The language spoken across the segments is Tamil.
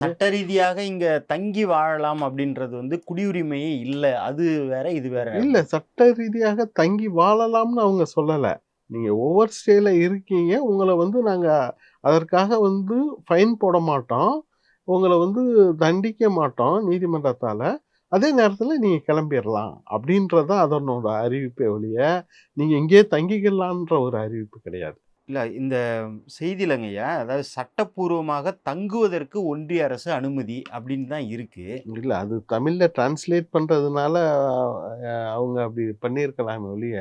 சட்ட ரீதியாக இங்க தங்கி வாழலாம் அப்படின்றது வந்து குடியுரிமையே இல்ல. அது வேற இது வேற. இல்ல சட்ட ரீதியாக தங்கி வாழலாம்னு அவங்க சொல்லல. நீங்க ஓவர் ஸ்டேல இருக்கீங்க. உங்களை வந்து நாங்க அதற்காக வந்து ஃபைன் போட மாட்டோம். உங்களை வந்து தண்டிக்க மாட்டோம் நீதிமன்றத்தால. அதே நேரத்தில் நீங்கள் கிளம்பிடலாம் அப்படின்றத அதனோட அறிவிப்பே ஒழிய நீங்கள் இங்கேயே தங்கிக்கலான்ற ஒரு அறிவிப்பு கிடையாது. இல்லை இந்த செய்தியிலங்கய்யா அதாவது சட்டப்பூர்வமாக தங்குவதற்கு ஒன்றிய அரசு அனுமதி அப்படின்னு தான் இருக்குது இல்லை அது தமிழில் டிரான்ஸ்லேட் பண்ணுறதுனால அவங்க அப்படி பண்ணியிருக்கலாமே ஒழிய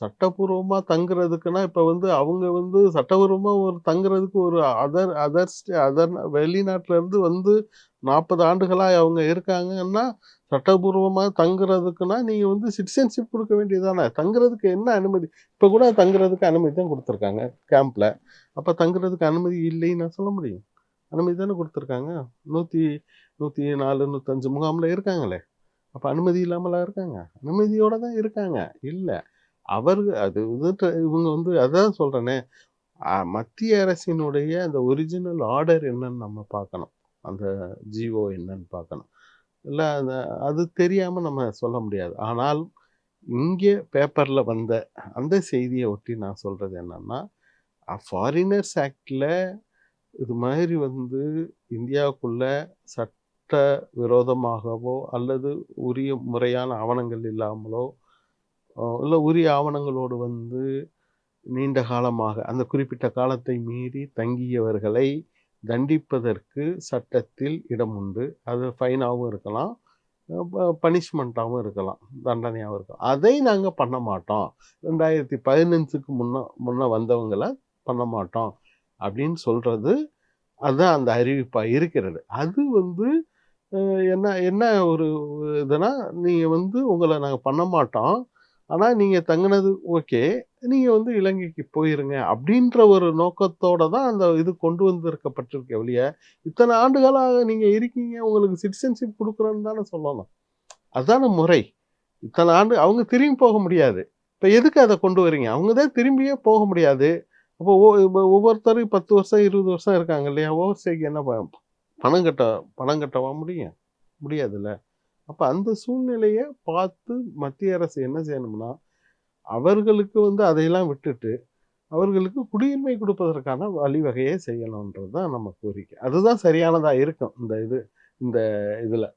சட்டபூர்வமாக தங்குறதுக்குன்னா இப்போ வந்து அவங்க வந்து சட்டபூர்வமாக ஒரு தங்குறதுக்கு ஒரு அதர் அதர் அதர் வெளிநாட்டிலேருந்து வந்து நாற்பது ஆண்டுகளாக அவங்க இருக்காங்கன்னா சட்டபூர்வமாக தங்குறதுக்குன்னா நீங்கள் வந்து சிட்டிசன்ஷிப் கொடுக்க வேண்டியதானே தங்குறதுக்கு என்ன அனுமதி? இப்போ கூட தங்குறதுக்கு அனுமதி தான் கொடுத்துருக்காங்க கேம்பில். அப்போ தங்குறதுக்கு அனுமதி இல்லைன்னு நான் சொல்ல முடியும். அனுமதி தானே கொடுத்துருக்காங்க. நூற்றி நூற்றி நாலு நூற்றஞ்சு முகாம்ல இருக்காங்களே. அப்போ அனுமதி இல்லாமலாம் இருக்காங்க? அனுமதியோடு தான் இருக்காங்க. இல்லை. அவர் அது வந்துட்டு இவங்க வந்து அதான் சொல்கிறேனே மத்திய அரசினுடைய அந்த ஒரிஜினல் ஆர்டர் என்னன்னு நம்ம பார்க்கணும். அந்த ஜிஓ என்னன்னு பார்க்கணும். இல்லை அந்த அது தெரியாமல் நம்ம சொல்ல முடியாது. ஆனால் இங்கே பேப்பரில் வந்த அந்த செய்தியை ஒட்டி நான் சொல்கிறது என்னென்னா ஃபாரினர்ஸ் ஆக்டில் இது மாதிரி வந்து இந்தியாவுக்குள்ள சட்ட விரோதமாகவோ அல்லது உரிய முறையான ஆவணங்கள் இல்லாமலோ இல்லை உரிய ஆவணங்களோடு வந்து நீண்ட காலமாக அந்த குறிப்பிட்ட காலத்தை மீறி தங்கியவர்களை தண்டிப்பதற்கு சட்டத்தில் இடம் உண்டு. அது ஃபைனாகவும் இருக்கலாம் பனிஷ்மெண்ட்டாகவும் இருக்கலாம் தண்டனையாகவும் இருக்கலாம். அதை நாங்கள் பண்ண மாட்டோம். ரெண்டாயிரத்தி பதினஞ்சுக்கு முன்ன முன்ன வந்தவங்களை பண்ண மாட்டோம் அப்படின்னு சொல்கிறது அதுதான் அந்த அறிவிப்பாக இருக்கிறது. அது வந்து என்ன என்ன ஒரு இதுனா நீங்கள் வந்து உங்களை நாங்கள் பண்ண மாட்டோம். ஆனால் நீங்கள் தங்கினது ஓகே. நீங்கள் வந்து இலங்கைக்கு போயிருங்க அப்படின்ற ஒரு நோக்கத்தோடு தான் அந்த இது கொண்டு வந்திருக்கப்பட்டிருக்க ஒழிய இத்தனை ஆண்டுகளாக நீங்கள் இருக்கீங்க உங்களுக்கு சிட்டிசன்ஷிப் கொடுக்குறோன்னு தானே சொல்லலாம் அதுதான முறை. இத்தனை ஆண்டு அவங்க திரும்பி போக முடியாது. இப்போ எதுக்கு அதை கொண்டு வரீங்க? அவங்க தான் திரும்பியே போக முடியாது. அப்போ ஒ- ஒவ்வொருத்தரும் பத்து வருஷம் இருபது வருஷம் இருக்காங்க இல்லையா? ஓவர் ஸ்டேக்கு என்ன ப- பணம் கட்ட பணம் கட்டவா முடியும்? முடியாதுல்ல. அப்போ அந்த சூழ்நிலையை பார்த்து மத்திய அரசு என்ன செய்யணும்னா அவர்களுக்கு வந்து அதையெல்லாம் விட்டுட்டு அவர்களுக்கு குடியுரிமை கொடுப்பதற்கான வழிவகையை செய்யணுன்றது தான் நம்ம கோரிக்கை. அதுதான் சரியானதாக இருக்கும் இந்த இது இந்த இதில்.